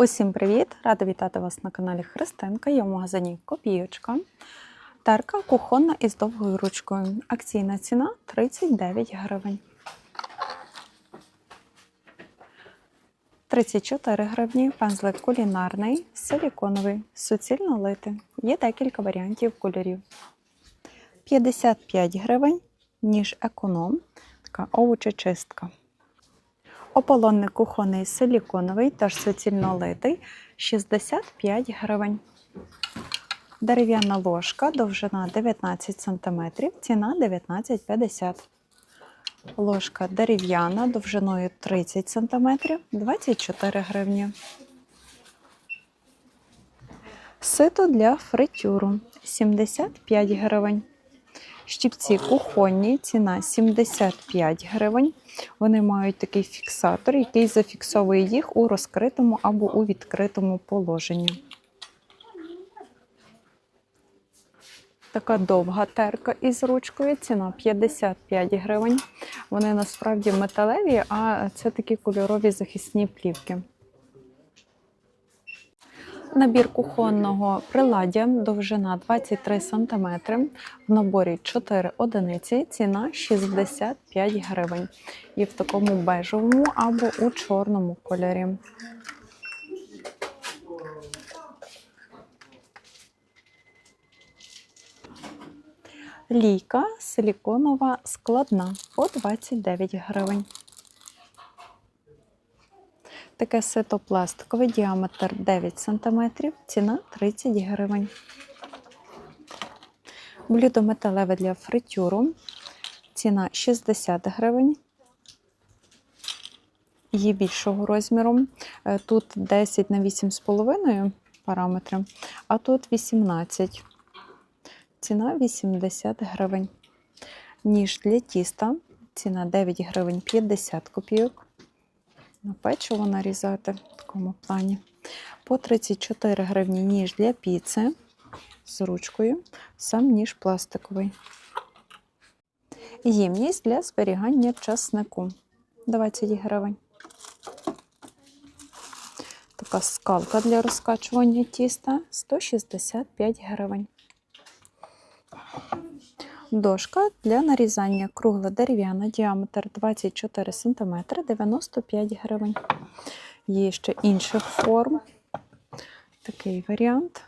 Усім привіт! Рада вітати вас на каналі Христинка. Я в магазині Копійочка. Терка кухонна із довгою ручкою. Акційна ціна 39 гривень. 34 гривні. Пензлик кулінарний, силіконовий, суцільно литий. Є декілька варіантів кольорів. 55 гривень, ніж економ, така овочечистка. Ополонник кухонний силіконовий, теж суцільно литий, 65 гривень. Дерев'яна ложка, довжина 19 см, ціна 19,50 Ложка дерев'яна, довжиною 30 см, 24 гривні. Сито для фритюру 75 гривень. Щіпці кухонні, ціна 75 гривень. Вони мають такий фіксатор, який зафіксовує їх у розкритому або у відкритому положенні. Така довга терка із ручкою, ціна 55 гривень. Вони насправді металеві, а це такі кольорові захисні плівки. Набір кухонного приладдя довжина 23 см. В наборі 4 одиниці, ціна 65 гривень. І в такому бежевому або у чорному кольорі. Лійка силіконова складна по 29 гривень. Таке сито пластикове, діаметр 9 см, ціна 30 гривень. Блюдо металеве для фритюру, ціна 60 гривень. Є більшого розміру. Е, Тут 10 на 8,5 параметри, а тут 18. Ціна 80 гривень. Ніж для тіста, ціна 9 гривень 50 копійок на печиво нарізати в такому плані. По 34 гривні ніж для піци з ручкою, сам ніж пластиковий. Ємність для зберігання часнику 20 гривень. Така скалка для розкачування тіста 165 гривень. Дошка для нарізання кругла дерев'яна, діаметр 24 см, 95 гривень. Є ще інших форм. Такий варіант.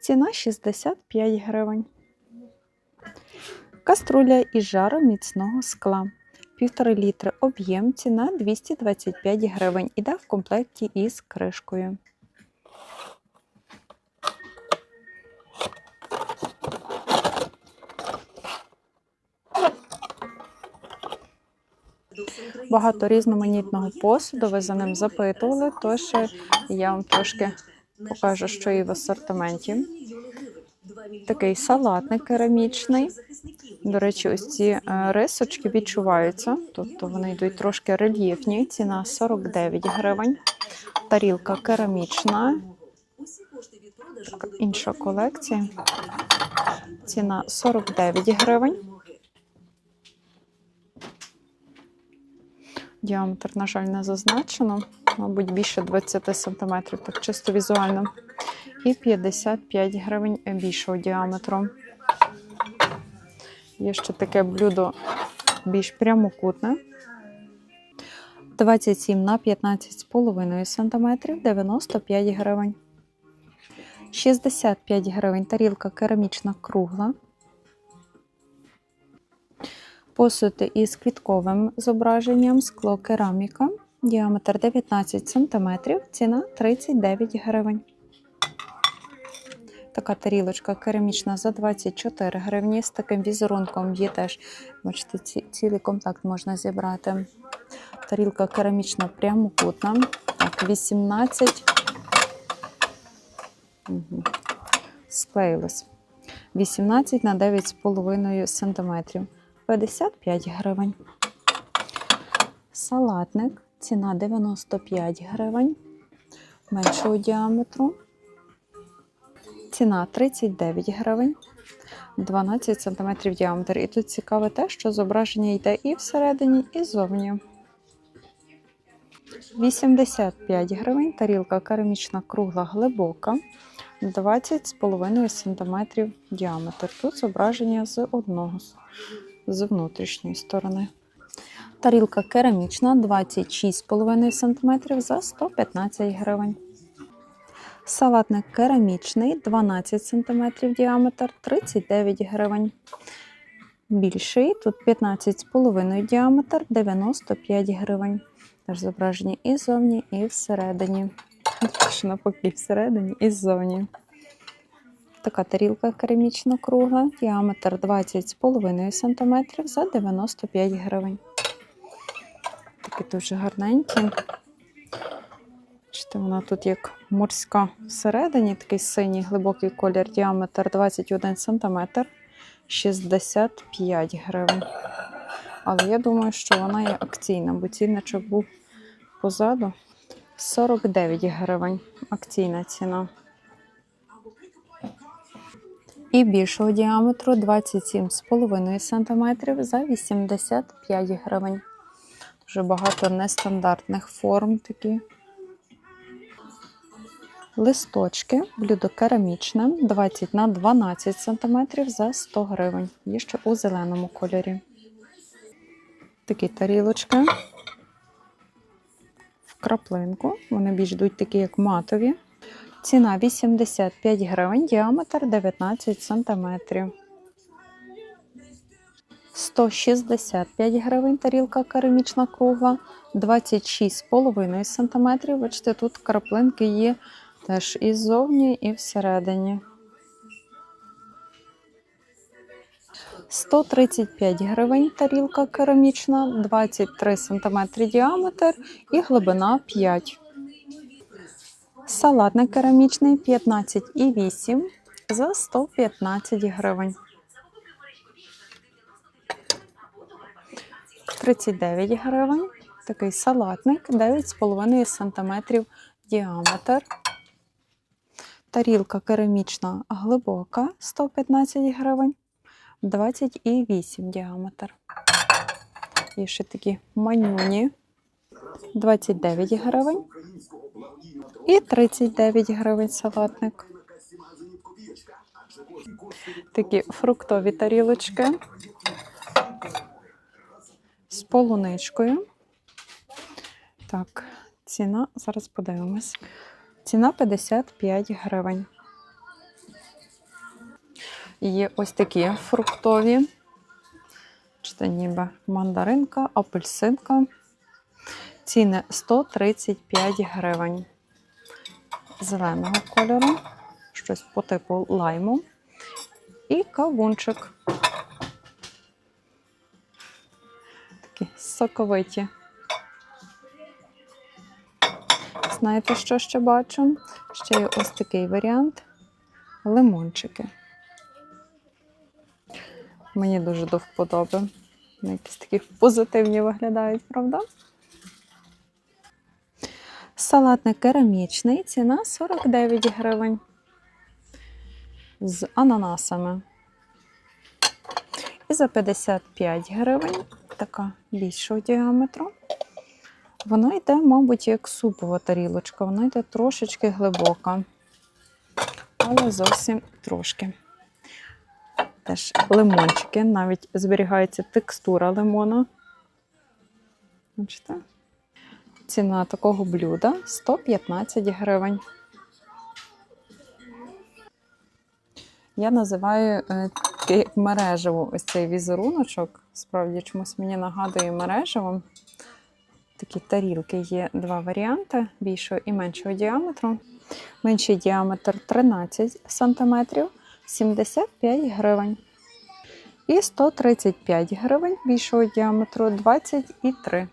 Ціна 65 гривень. Каструля із жару міцного скла. 1,5 літри об'єм, ціна 225 гривень. Іде в комплекті із кришкою. Багато різноманітного посуду. Ви за ним запитували, тож я вам трошки покажу, що є в асортименті. Такий салатник керамічний. До речі, ось ці е, рисочки відчуваються, тобто вони йдуть трошки рельєфні. Ціна 49 гривень. Тарілка керамічна. Інша колекція. Ціна 49 гривень. Діаметр, на жаль, не зазначено, мабуть, більше 20 см, так чисто візуально. І 55 гривень більшого діаметру. Є ще таке блюдо більш прямокутне. 27 на 15,5 см, 95 гривень. 65 гривень тарілка керамічна кругла. Посуд із квітковим зображенням, скло кераміка, діаметр 19 см, ціна 39 гривень. Така тарілочка керамічна за 24 гривні. З таким візерунком є теж, бачите, ці, цілий комплект можна зібрати. Тарілка керамічна прямокутна. Так, 18. Угу. Склеїлось. 18 на 9,5 см. 55 гривень. Салатник. Ціна 95 гривень. Меншого діаметру. Ціна 39 гривень. 12 см діаметр. І тут цікаве те, що зображення йде і всередині, і зовні. 85 гривень, тарілка керамічна кругла глибока, 20,5 см діаметр. Тут зображення з одного, з- внутрішньої сторони. Тарілка керамічна 26,5 см за 115 гривень. Салатник керамічний 12 см діаметр 39 гривень. Більший тут 15,5 діаметр 95 гривень. Теж зображені і ззовні, і всередині. Навпаки, всередині і ззовні. Така тарілка керамічна кругла, діаметр 20,5 см за 95 гривень. Такі дуже гарненькі. Бачите, вона тут як морська всередині, такий синій глибокий колір, діаметр 21 см, 65 гривень. Але я думаю, що вона є акційна, бо цінничок був позаду 49 гривень. Акційна ціна. І більшого діаметру 27,5 см за 85 гривень. Дуже багато нестандартних форм такі. Листочки, блюдо керамічне 20 на 12 см за 100 гривень. Є ще у зеленому кольорі. Такі тарілочки в краплинку. Вони більш йдуть такі, як матові. Ціна 85 гривень, діаметр 19 см. 165 гривень тарілка керамічна кругла, 26,5 см. Бачите, тут краплинки є теж і ззовні, і всередині. 135 гривень тарілка керамічна, 23 см діаметр і глибина 5 Салатник керамічний 15,8 за 115 гривень. 39 гривень. Такий салатник 9,5 см діаметр. Тарілка керамічна глибока 115 гривень, 28 діаметр. Є ще такі манюні 29 гривень. І 39 гривень салатник. Такі фруктові тарілочки з полуничкою. Так, ціна, зараз подивимось. Ціна 55 гривень. Є ось такі фруктові. Чи ніби мандаринка, апельсинка. Ціни 135 гривень. Зеленого кольору, щось по типу лайму. І кавунчик. Такі соковиті. Знаєте, що ще бачу? Ще є ось такий варіант лимончики. Мені дуже до вподоби. Вони якісь такі позитивні виглядають, правда? Салатник керамічний, ціна 49 гривень. З ананасами. І за 55 гривень така більшого діаметру. Вона йде, мабуть, як супова тарілочка. Вона йде трошечки глибока, але зовсім трошки. Теж лимончики, навіть зберігається текстура лимона. Бачите? Ціна такого блюда 115 гривень. Я називаю е, мережево ось цей візеруночок. Справді чомусь мені нагадує мережево. Такі тарілки є два варіанти більшого і меншого діаметру. Менший діаметр 13 см, 75 гривень. І 135 гривень більшого діаметру 23.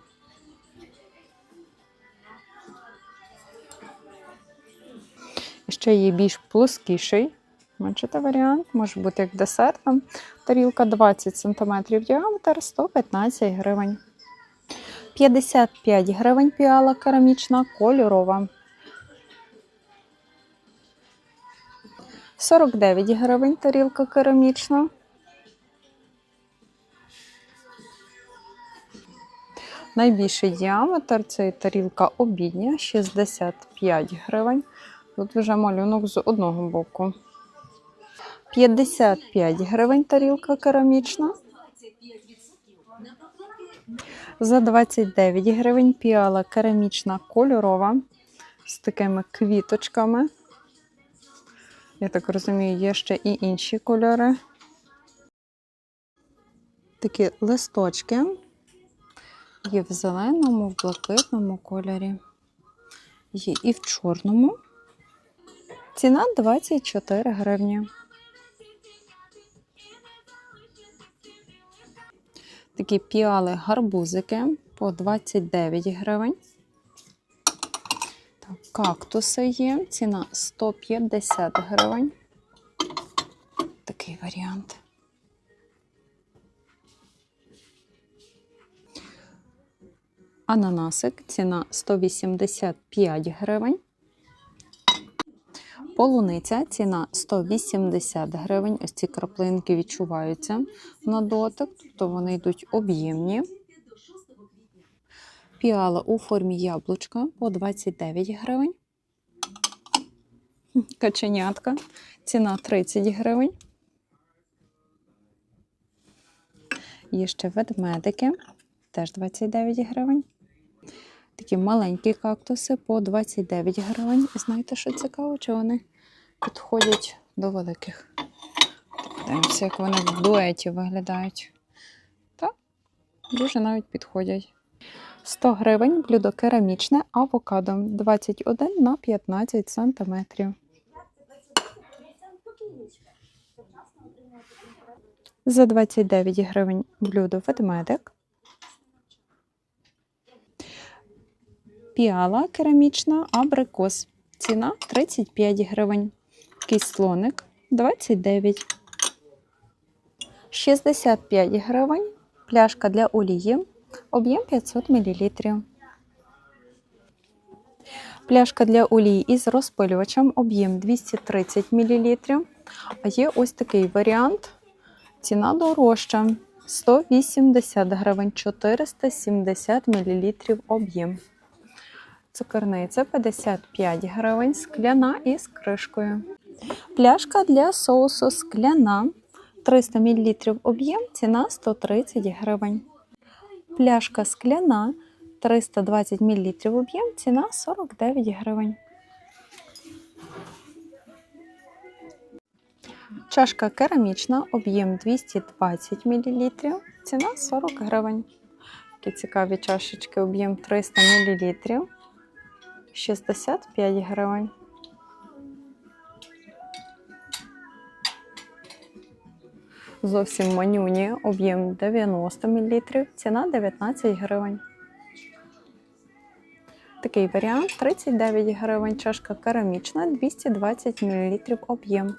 Ще є більш плоскіший. Бачите варіант, може бути як десертом. Тарілка 20 см діаметр, 115 гривень. 55 гривень піала керамічна кольорова. 49 гривень тарілка керамічна. Найбільший діаметр це тарілка обідня 65 гривень. Тут вже малюнок з одного боку. 55 гривень тарілка керамічна. За 29 гривень піала керамічна кольорова з такими квіточками. Я так розумію, є ще і інші кольори. Такі листочки. Є в зеленому, в блакитному кольорі. Є і в чорному. Ціна 24 гривні. Такі піали гарбузики по 29 гривень. Так, кактуси є. Ціна 150 гривень. Такий варіант. Ананасик, ціна 185 гривень. Полуниця, ціна 180 гривень. Ось ці краплинки відчуваються на дотик, тобто вони йдуть об'ємні. Піала у формі яблучка по 29 гривень. Каченятка, ціна 30 гривень. Є ще ведмедики, теж 29 гривень. Такі маленькі кактуси по 29 гривень. І знаєте, що цікаво, чи вони підходять до великих. Подивимося, як вони в дуеті виглядають. Так, дуже навіть підходять. 100 гривень блюдо керамічне авокадо 21 на 15 сантиметрів. За 29 гривень блюдо ведмедик. Піала керамічна абрикос. Ціна 35 гривень. Такий слоник 29. 65 гривень. Пляшка для олії. Об'єм 500 мл. Пляшка для олії із розпилювачем. Об'єм 230 мл. А є ось такий варіант. Ціна дорожча. 180 гривень 470 мл об'єм. Цукерниця 55 гривень, скляна із кришкою. Пляшка для соусу скляна 300 мл об'єм, ціна 130 гривень. Пляшка скляна 320 мл об'єм, ціна 49 гривень. Чашка керамічна, об'єм 220 мл, ціна 40 гривень. Такі цікаві чашечки, об'єм 300 мл. 65 гривень. Зовсім манюні, об'єм 90 мл, ціна 19 гривень. Такий варіант 39 гривень, чашка керамічна, 220 мл об'єм.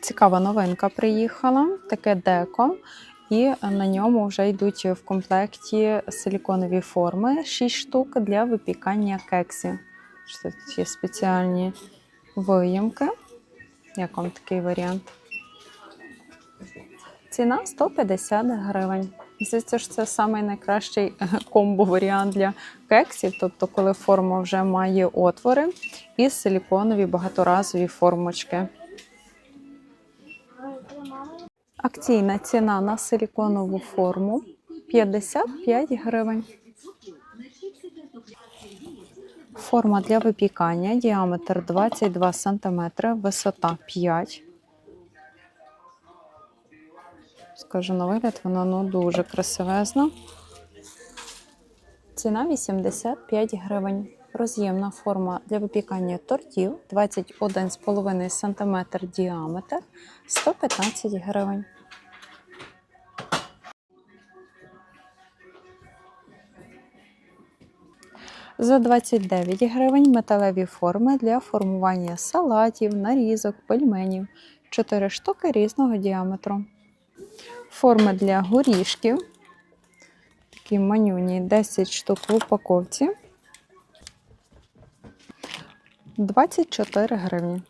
Цікава новинка приїхала, таке деко. І на ньому вже йдуть в комплекті силіконові форми 6 штук для випікання кексів. Тут є спеціальні виїмки. Як вам такий варіант? Ціна 150 гривень. Здається, що це найкращий комбо-варіант для кексів, тобто, коли форма вже має отвори і силіконові багаторазові формочки. Акційна ціна на силіконову форму 55 гривень. Форма для випікання, діаметр 22 см, висота 5. Скажу на вигляд, вона ну, дуже красивезна. Ціна 85 гривень. Роз'ємна форма для випікання тортів 21,5 см діаметр 115 гривень. За 29 гривень металеві форми для формування салатів, нарізок, пельменів. 4 штуки різного діаметру. Форми для горішків. Такі манюні 10 штук в упаковці. 24 гривні.